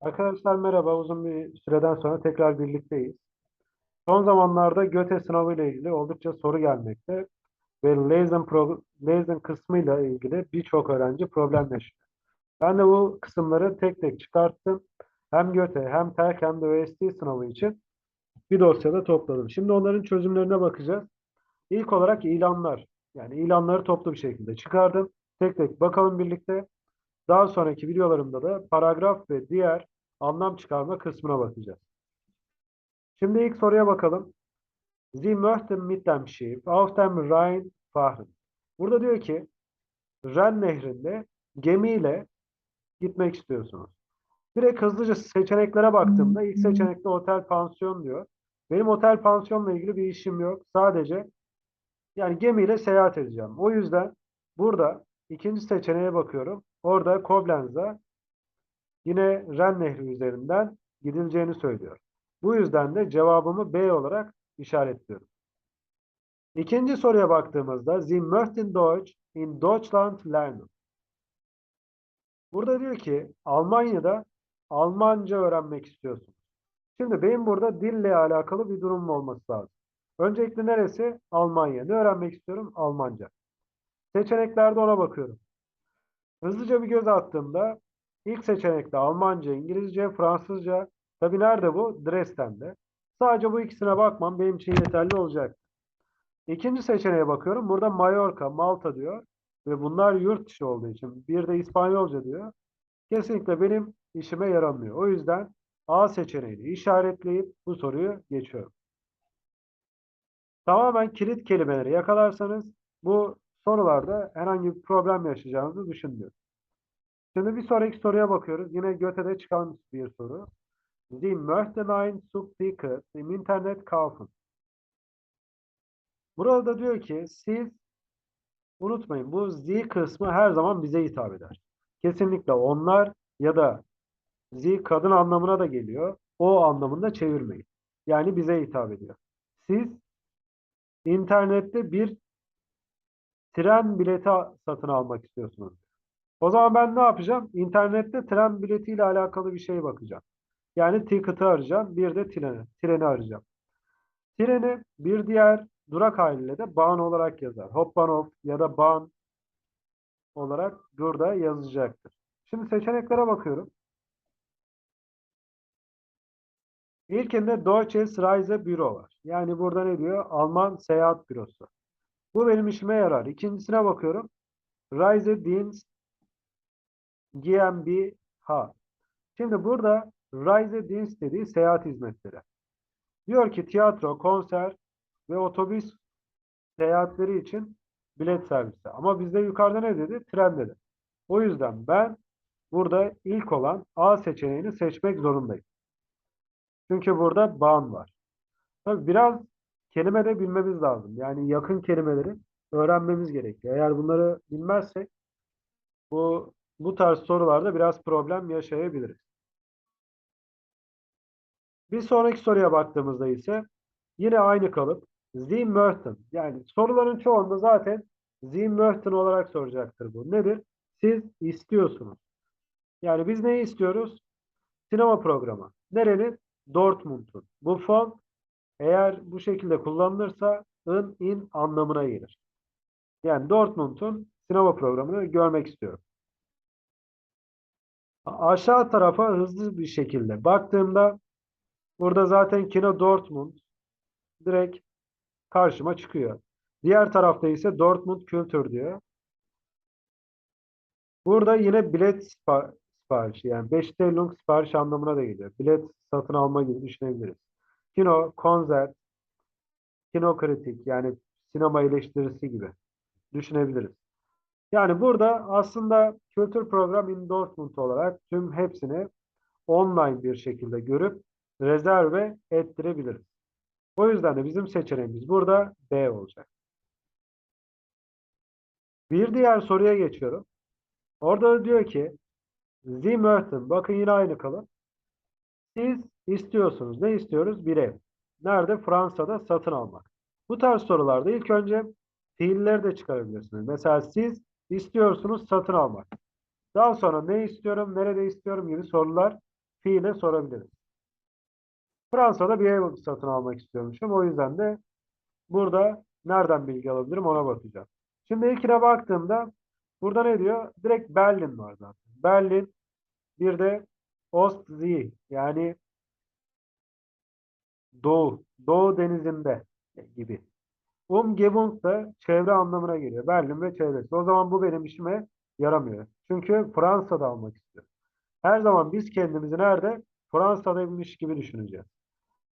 Arkadaşlar merhaba. Uzun bir süreden sonra tekrar birlikteyiz. Son zamanlarda GÖTE sınavı ile ilgili oldukça soru gelmekte ve Leysen, pro, Leysen kısmıyla ilgili birçok öğrenci problem yaşıyor. Ben de bu kısımları tek tek çıkarttım. Hem GÖTE hem TERK hem de ÖST sınavı için bir dosyada topladım. Şimdi onların çözümlerine bakacağız. İlk olarak ilanlar. Yani ilanları toplu bir şekilde çıkardım. Tek tek bakalım birlikte. Daha sonraki videolarımda da paragraf ve diğer anlam çıkarma kısmına bakacağız. Şimdi ilk soruya bakalım. Sie möchten mit dem Schiff auf dem Rhein fahren. Burada diyor ki Ren nehrinde gemiyle gitmek istiyorsunuz. Direkt hızlıca seçeneklere baktığımda ilk seçenekte otel pansiyon diyor. Benim otel pansiyonla ilgili bir işim yok. Sadece yani gemiyle seyahat edeceğim. O yüzden burada ikinci seçeneğe bakıyorum. Orada Koblenz'a yine Ren Nehri üzerinden gidileceğini söylüyor. Bu yüzden de cevabımı B olarak işaretliyorum. İkinci soruya baktığımızda Sie möchten Deutsch in Deutschland lernen. Burada diyor ki Almanya'da Almanca öğrenmek istiyorsunuz. Şimdi benim burada dille alakalı bir durum olması lazım. Öncelikle neresi? Almanya. Ne öğrenmek istiyorum? Almanca. Seçeneklerde ona bakıyorum. Hızlıca bir göz attığımda ilk seçenekte Almanca, İngilizce, Fransızca. Tabi nerede bu? Dresden'de. Sadece bu ikisine bakmam benim için yeterli olacak. İkinci seçeneğe bakıyorum. Burada Mallorca, Malta diyor. Ve bunlar yurt dışı olduğu için. Bir de İspanyolca diyor. Kesinlikle benim işime yaramıyor. O yüzden A seçeneğini işaretleyip bu soruyu geçiyorum. Tamamen kilit kelimeleri yakalarsanız bu sorularda herhangi bir problem yaşayacağınızı düşünmüyorum. Şimdi bir sonraki soruya bakıyoruz. Yine Göte'de çıkan bir soru. Sie möchten ein im Internet kaufen. Burada diyor ki siz unutmayın bu Z kısmı her zaman bize hitap eder. Kesinlikle onlar ya da Z kadın anlamına da geliyor. O anlamında çevirmeyin. Yani bize hitap ediyor. Siz internette bir tren bileti satın almak istiyorsunuz. O zaman ben ne yapacağım? İnternette tren biletiyle alakalı bir şeye bakacağım. Yani ticket'ı arayacağım. Bir de treni, treni arayacağım. Treni bir diğer durak haliyle de Bahn olarak yazar. Hopbahnhof ya da Bahn olarak burada yazacaktır. Şimdi seçeneklere bakıyorum. İlkinde Deutsches Reisebüro var. Yani burada ne diyor? Alman seyahat bürosu. Bu benim işime yarar. İkincisine bakıyorum. Reisedienst GmbH. Şimdi burada Reisedienst dediği seyahat hizmetleri. Diyor ki tiyatro, konser ve otobüs seyahatleri için bilet servisi. Ama bizde yukarıda ne dedi? Tren dedi. O yüzden ben burada ilk olan A seçeneğini seçmek zorundayım. Çünkü burada bağım var. Tabii biraz kelime de bilmemiz lazım. Yani yakın kelimeleri öğrenmemiz gerekiyor. Eğer bunları bilmezsek bu bu tarz sorularda biraz problem yaşayabiliriz. Bir sonraki soruya baktığımızda ise yine aynı kalıp Sie möchten. Yani soruların çoğunda zaten Sie möchten olarak soracaktır bu. Nedir? Siz istiyorsunuz. Yani biz neyi istiyoruz? Sinema programı. Nerenin? Dortmund'un. Bu fon eğer bu şekilde kullanılırsa ın, in anlamına gelir. Yani Dortmund'un sinema programını görmek istiyorum. Aşağı tarafa hızlı bir şekilde baktığımda burada zaten Kino Dortmund direkt karşıma çıkıyor. Diğer tarafta ise Dortmund Kültür diyor. Burada yine bilet sipa- siparişi yani Bestellung sipariş anlamına da geliyor. Bilet satın alma gibi düşünebiliriz. Kino, konser, kino kritik yani sinema eleştirisi gibi düşünebiliriz. Yani burada aslında kültür program in Dortmund olarak tüm hepsini online bir şekilde görüp rezerve ettirebiliriz. O yüzden de bizim seçeneğimiz burada B olacak. Bir diğer soruya geçiyorum. Orada da diyor ki möchten, bakın yine aynı kalıp. Siz istiyorsunuz. Ne istiyoruz? Bir ev. Nerede? Fransa'da satın almak. Bu tarz sorularda ilk önce fiilleri de çıkarabilirsiniz. Mesela siz istiyorsunuz satın almak. Daha sonra ne istiyorum, nerede istiyorum gibi sorular fiile sorabiliriz. Fransa'da bir ev satın almak istiyormuşum. O yüzden de burada nereden bilgi alabilirim ona bakacağım. Şimdi ilkine baktığımda burada ne diyor? Direkt Berlin var zaten. Berlin bir de Ostsee yani Doğu, Doğu denizinde gibi. Umgebung da çevre anlamına geliyor. Berlin ve çevresi. O zaman bu benim işime yaramıyor. Çünkü Fransa'da almak istiyorum. Her zaman biz kendimizi nerede? Fransa'daymış gibi düşüneceğiz.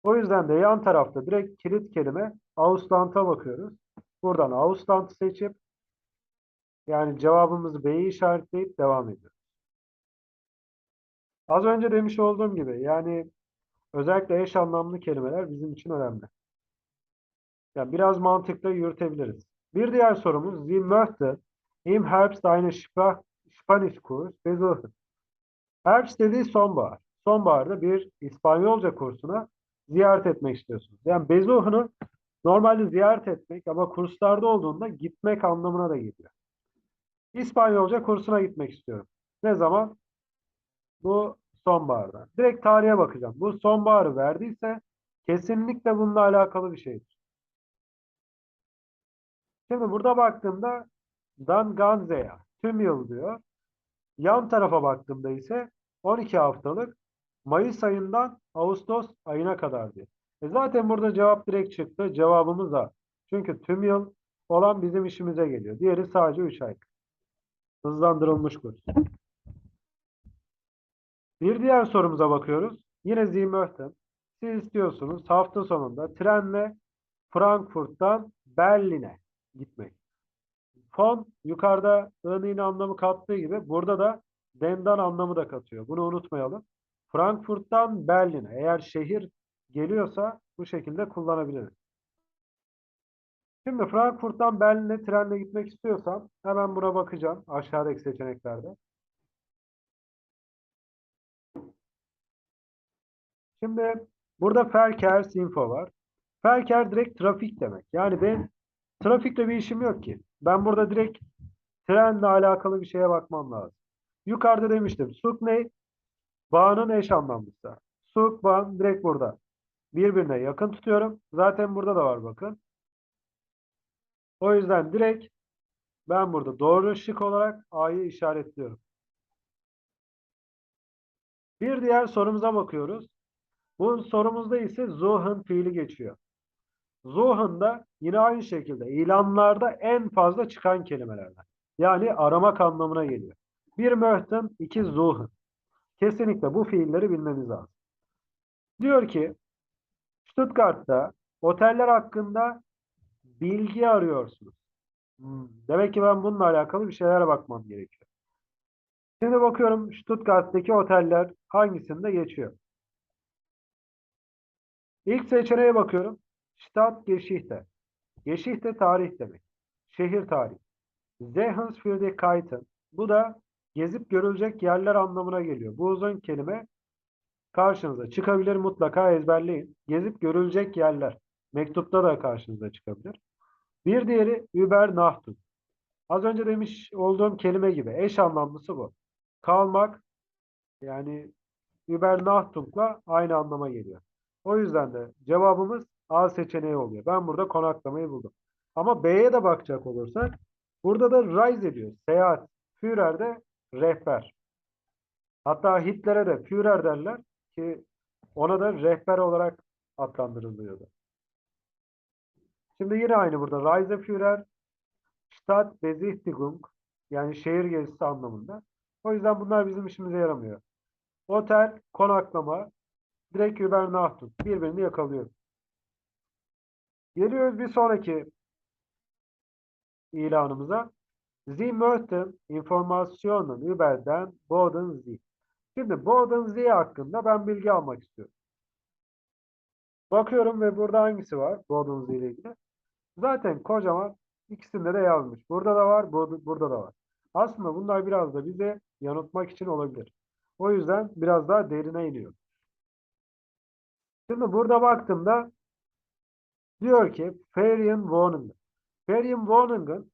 O yüzden de yan tarafta direkt kilit kelime Ausland'a bakıyoruz. Buradan Ausland seçip yani cevabımızı B'yi işaretleyip devam ediyoruz. Az önce demiş olduğum gibi yani özellikle eş anlamlı kelimeler bizim için önemli. Yani biraz mantıkla yürütebiliriz. Bir diğer sorumuz Sie möchte im Herbst eine Spanischkurs besuchen. Herbst dediği sonbahar. Sonbaharda bir İspanyolca kursuna ziyaret etmek istiyorsunuz. Yani besuchen'ı normalde ziyaret etmek ama kurslarda olduğunda gitmek anlamına da geliyor. İspanyolca kursuna gitmek istiyorum. Ne zaman? Bu sonbaharda. Direkt tarihe bakacağım. Bu sonbaharı verdiyse kesinlikle bununla alakalı bir şeydir. Şimdi burada baktığımda Dan Ganze'ya tüm yıl diyor. Yan tarafa baktığımda ise 12 haftalık Mayıs ayından Ağustos ayına kadar diyor. E zaten burada cevap direkt çıktı. Cevabımız A. Çünkü tüm yıl olan bizim işimize geliyor. Diğeri sadece 3 ay. Hızlandırılmış kurs. Bir diğer sorumuza bakıyoruz. Yine Zimöhten. Siz istiyorsunuz hafta sonunda trenle Frankfurt'tan Berlin'e gitmek. Fon yukarıda ığın anlamı kattığı gibi burada da dendan anlamı da katıyor. Bunu unutmayalım. Frankfurt'tan Berlin'e eğer şehir geliyorsa bu şekilde kullanabiliriz. Şimdi Frankfurt'tan Berlin'e trenle gitmek istiyorsam hemen buna bakacağım aşağıdaki seçeneklerde. Şimdi burada Verkehrsinfo var. Verkehr direkt trafik demek. Yani ben trafikle bir işim yok ki. Ben burada direkt trenle alakalı bir şeye bakmam lazım. Yukarıda demiştim. Suk ne? Bağının eş anlamlısı. Suk, bağın direkt burada. Birbirine yakın tutuyorum. Zaten burada da var bakın. O yüzden direkt ben burada doğru şık olarak A'yı işaretliyorum. Bir diğer sorumuza bakıyoruz. Bu sorumuzda ise Zohan fiili geçiyor. Zohan da yine aynı şekilde ilanlarda en fazla çıkan kelimelerden. Yani aramak anlamına geliyor. Bir möhten, iki Zohan. Kesinlikle bu fiilleri bilmemiz lazım. Diyor ki Stuttgart'ta oteller hakkında bilgi arıyorsunuz. Hmm, Demek ki ben bununla alakalı bir şeylere bakmam gerekiyor. Şimdi bakıyorum Stuttgart'taki oteller hangisinde geçiyor. İlk seçeneğe bakıyorum. Stadtgeschichte. Geschichte tarih demek. Şehir tarihi. Sehensfürdigkeiten. Bu da gezip görülecek yerler anlamına geliyor. Bu uzun kelime karşınıza çıkabilir. Mutlaka ezberleyin. Gezip görülecek yerler. Mektupta da karşınıza çıkabilir. Bir diğeri Übernachtung. Az önce demiş olduğum kelime gibi eş anlamlısı bu. Kalmak yani Übernachtung'la aynı anlama geliyor. O yüzden de cevabımız A seçeneği oluyor. Ben burada konaklamayı buldum. Ama B'ye de bakacak olursak burada da rise ediyor. Seyahat. Führer de rehber. Hatta Hitler'e de Führer derler ki ona da rehber olarak adlandırılıyordu. Şimdi yine aynı burada. Reiseführer, Stadtbesichtigung yani şehir gezisi anlamında. O yüzden bunlar bizim işimize yaramıyor. Otel, konaklama, direkt Übernachtung. Birbirini yakalıyor. Geliyoruz bir sonraki ilanımıza. Sie möchten Informationen über den Bodensee. Şimdi Bodensee hakkında ben bilgi almak istiyorum. Bakıyorum ve burada hangisi var Bodensee ile ilgili? Zaten kocaman ikisinde de yazmış. Burada da var, bu- burada da var. Aslında bunlar biraz da bize yanıltmak için olabilir. O yüzden biraz daha derine iniyor. Şimdi burada baktığımda diyor ki Ferienwohnungen. Ferienwohnungen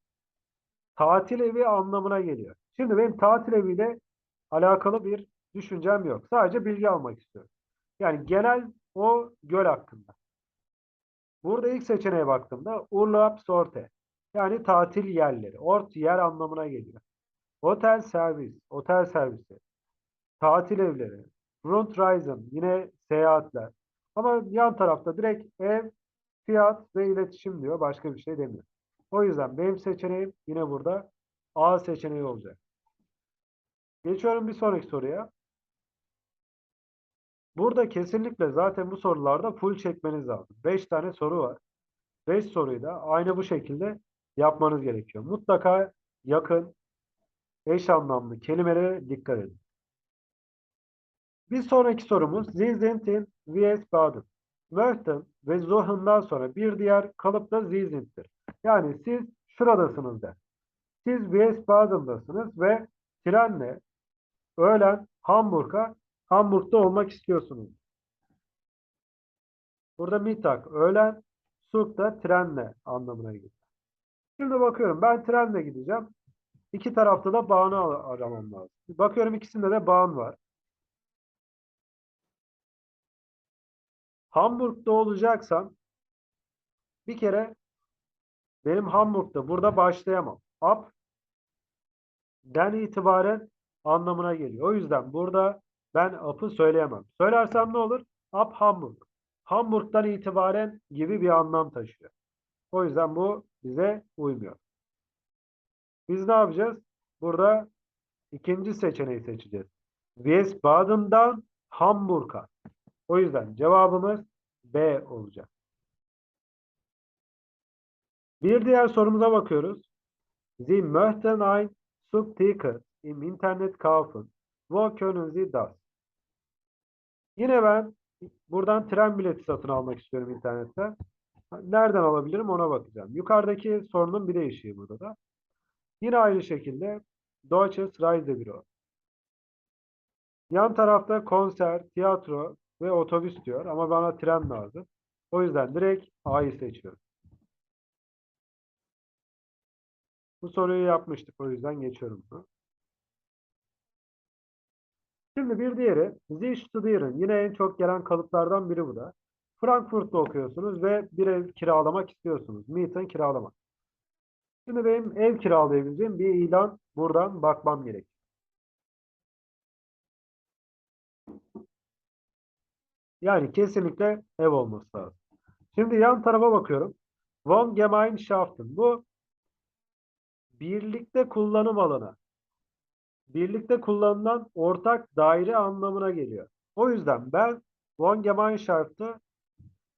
tatil evi anlamına geliyor. Şimdi benim tatil eviyle alakalı bir düşüncem yok. Sadece bilgi almak istiyorum. Yani genel o göl hakkında. Burada ilk seçeneğe baktığımda Urlaub Sorte. Yani tatil yerleri. Ort yer anlamına geliyor. Otel servis. Otel servisi. Tatil evleri. Rundreisen. Yine seyahatler. Ama yan tarafta direkt ev, fiyat ve iletişim diyor. Başka bir şey demiyor. O yüzden benim seçeneğim yine burada A seçeneği olacak. Geçiyorum bir sonraki soruya. Burada kesinlikle zaten bu sorularda full çekmeniz lazım. 5 tane soru var. 5 soruyu da aynı bu şekilde yapmanız gerekiyor. Mutlaka yakın, eş anlamlı kelimelere dikkat edin. Bir sonraki sorumuz Sie sind in Wiesbaden. Möchten ve Zohen'dan sonra bir diğer kalıp da Sie sind'tir. Yani siz şuradasınız der. Siz Wiesbaden'dasınız ve trenle öğlen Hamburg'a Hamburg'da olmak istiyorsunuz. Burada Mittag öğlen, Zug da trenle anlamına geliyor. Şimdi bakıyorum ben trenle gideceğim. İki tarafta da bağını ar- aramam lazım. Bakıyorum ikisinde de bağın var. Hamburg'da olacaksam bir kere benim Hamburg'da burada başlayamam. Up den itibaren anlamına geliyor. O yüzden burada ben up'ı söyleyemem. Söylersem ne olur? Up Hamburg. Hamburg'dan itibaren gibi bir anlam taşıyor. O yüzden bu bize uymuyor. Biz ne yapacağız? Burada ikinci seçeneği seçeceğiz. Wiesbaden'dan Hamburg'a. O yüzden cevabımız B olacak. Bir diğer sorumuza bakıyoruz. Sie möchten ein Subticket im Internet kaufen. Wo können Sie das? Yine ben buradan tren bileti satın almak istiyorum internetten. Nereden alabilirim ona bakacağım. Yukarıdaki sorunun bir değişiği burada da. Yine aynı şekilde Deutsches Reisebüro. Yan tarafta konser, tiyatro ve otobüs diyor ama bana tren lazım. O yüzden direkt A'yı seçiyorum. Bu soruyu yapmıştık o yüzden geçiyorum bunu. Şimdi bir diğeri Sie studieren. Yine en çok gelen kalıplardan biri bu da. Frankfurt'ta okuyorsunuz ve bir ev kiralamak istiyorsunuz. Mieten kiralamak. Şimdi benim ev kiralayabileceğim bir ilan buradan bakmam gerek. Yani kesinlikle ev olması lazım. Şimdi yan tarafa bakıyorum. Wohngemeinschaften. Bu birlikte kullanım alanı. Birlikte kullanılan ortak daire anlamına geliyor. O yüzden ben Wohngemeinschaften'ı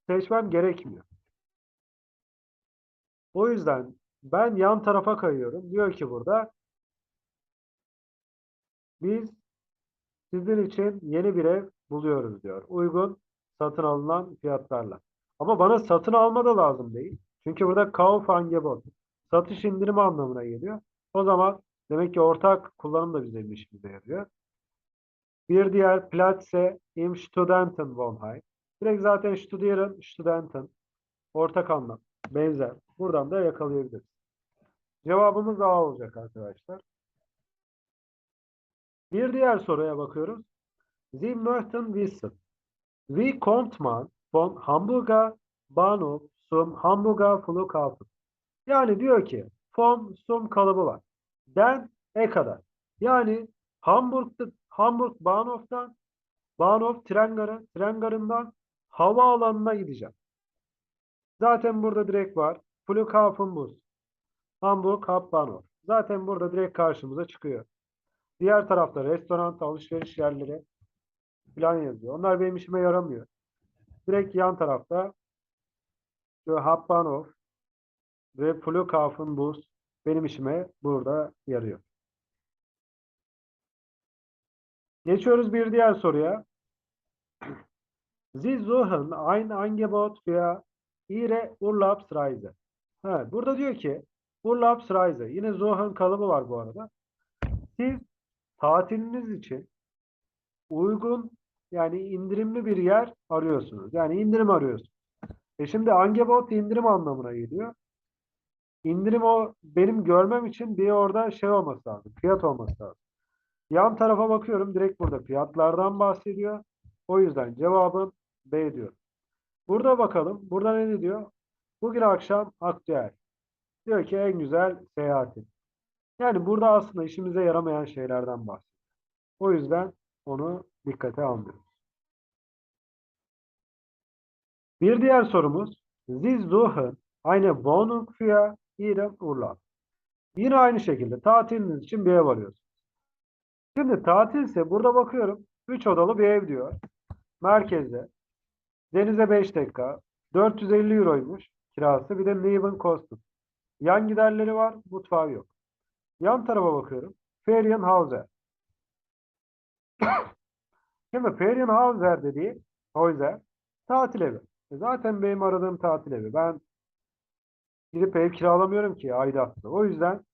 seçmem gerekmiyor. O yüzden ben yan tarafa kayıyorum. Diyor ki burada biz sizin için yeni bir ev buluyoruz diyor. Uygun satın alınan fiyatlarla. Ama bana satın alma da lazım değil. Çünkü burada Kaufangebot satış indirimi anlamına geliyor. O zaman demek ki ortak kullanım da bizim işimize yarıyor. Bir diğer Platze im Studentenwohnheim. Direkt zaten studieren, Studenten ortak anlam. Benzer. Buradan da yakalayabiliriz. Cevabımız A olacak arkadaşlar. Bir diğer soruya bakıyoruz. Sie möchten wissen, wie kommt von Hamburger Bahnhof zum Hamburger Flughafen? Yani diyor ki from zum kalıbı var. Den e kadar. Yani Hamburg'da Hamburg Bahnhof'tan Bahnhof tren garı, tren garından havaalanına gideceğim. Zaten burada direkt var. Flughafen Bus. Hamburg Hauptbahnhof. Zaten burada direkt karşımıza çıkıyor. Diğer tarafta restoran, alışveriş yerleri falan yazıyor. Onlar benim işime yaramıyor. Direkt yan tarafta Hauptbahnhof ve Flughafen Bus benim işime burada yarıyor. Geçiyoruz bir diğer soruya. Sie suchen ein Angebot für Ihre Urlaubsreise. Ha, burada diyor ki Urlaubsreise. Yine suchen kalıbı var bu arada. Siz tatiliniz için uygun yani indirimli bir yer arıyorsunuz. Yani indirim arıyorsunuz. E şimdi Angebot indirim anlamına geliyor. İndirim o benim görmem için bir orada şey olması lazım. Fiyat olması lazım. Yan tarafa bakıyorum. Direkt burada fiyatlardan bahsediyor. O yüzden cevabım B diyor. Burada bakalım. Burada ne diyor? Bugün akşam aktüel. Diyor ki en güzel seyahatin. Yani burada aslında işimize yaramayan şeylerden bahsediyor. O yüzden onu dikkate almıyoruz. Bir diğer sorumuz. Sie suchen eine Wohnung für Ihren Urlaub. Yine aynı şekilde tatiliniz için bir ev arıyorsunuz. Şimdi tatilse burada bakıyorum. 3 odalı bir ev diyor. Merkezde. Denize 5 dakika. 450 euroymuş kirası. Bir de living cost'u. Yan giderleri var. Mutfağı yok. Yan tarafa bakıyorum. Ferienhauser. Şimdi Ferienhauser dediği Hauser tatil evi. E Zaten benim aradığım tatil evi. Ben gidip ev kiralamıyorum ki aidatlı. O yüzden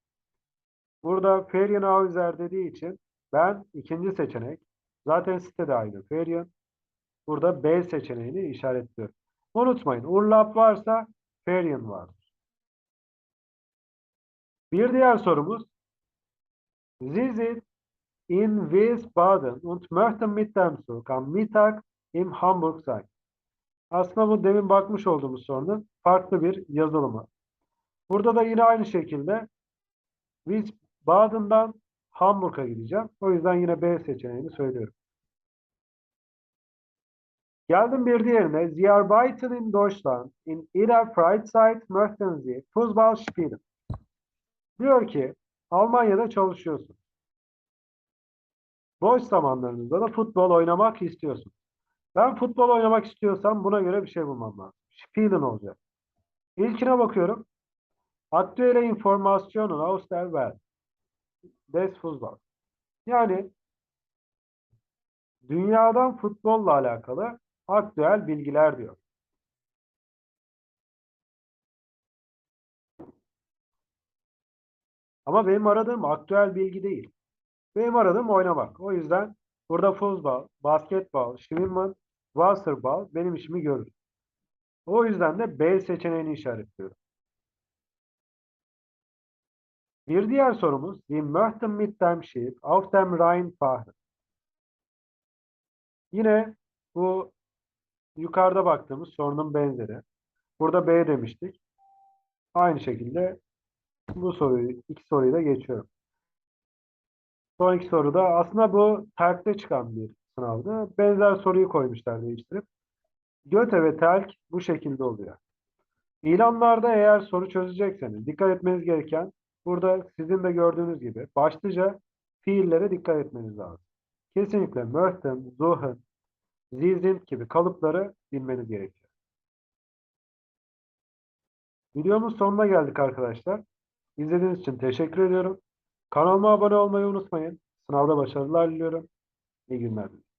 burada Ferienhauser dediği için ben ikinci seçenek zaten sitede aynı Ferien burada B seçeneğini işaretliyorum. Unutmayın Urlaub varsa Ferien vardır. Bir diğer sorumuz Sie sind in Wiesbaden und möchten mit dem Zug am Mittag in Hamburg sein. Aslında bu demin bakmış olduğumuz sorunun farklı bir yazılımı. Burada da yine aynı şekilde Wiesbaden'dan Hamburg'a gideceğim. O yüzden yine B seçeneğini söylüyorum. Geldim bir diğerine. Sie arbeiten in Deutschland. In ihrer Freizeit möchten Sie Fußball spielen. Diyor ki Almanya'da çalışıyorsun. Boş zamanlarınızda da futbol oynamak istiyorsun. Ben futbol oynamak istiyorsam buna göre bir şey bulmam lazım. Spielen olacak. İlkine bakıyorum. Aktuelle Informationen aus der. Des Fußball. Yani dünyadan futbolla alakalı aktüel bilgiler diyor. Ama benim aradığım aktüel bilgi değil. Benim aradığım oynamak. O yüzden burada futbol, basketbol, schwimmen, wasserball benim işimi görür. O yüzden de B seçeneğini işaretliyorum. Bir diğer sorumuz Die möchten mit dem Schiff auf dem Rhein fahren. Yine bu yukarıda baktığımız sorunun benzeri. Burada B demiştik. Aynı şekilde bu soruyu, iki soruyu da geçiyorum. Son iki soruda aslında bu terkte çıkan bir sınavdı. Benzer soruyu koymuşlar değiştirip. Göte ve telk bu şekilde oluyor. İlanlarda eğer soru çözecekseniz dikkat etmeniz gereken burada sizin de gördüğünüz gibi başlıca fiillere dikkat etmeniz lazım. Kesinlikle möchten, suchen, sie sind gibi kalıpları bilmeniz gerekiyor. Videomuz sonuna geldik arkadaşlar. İzlediğiniz için teşekkür ediyorum. Kanalıma abone olmayı unutmayın. Sınavda başarılar diliyorum. Egan Motors.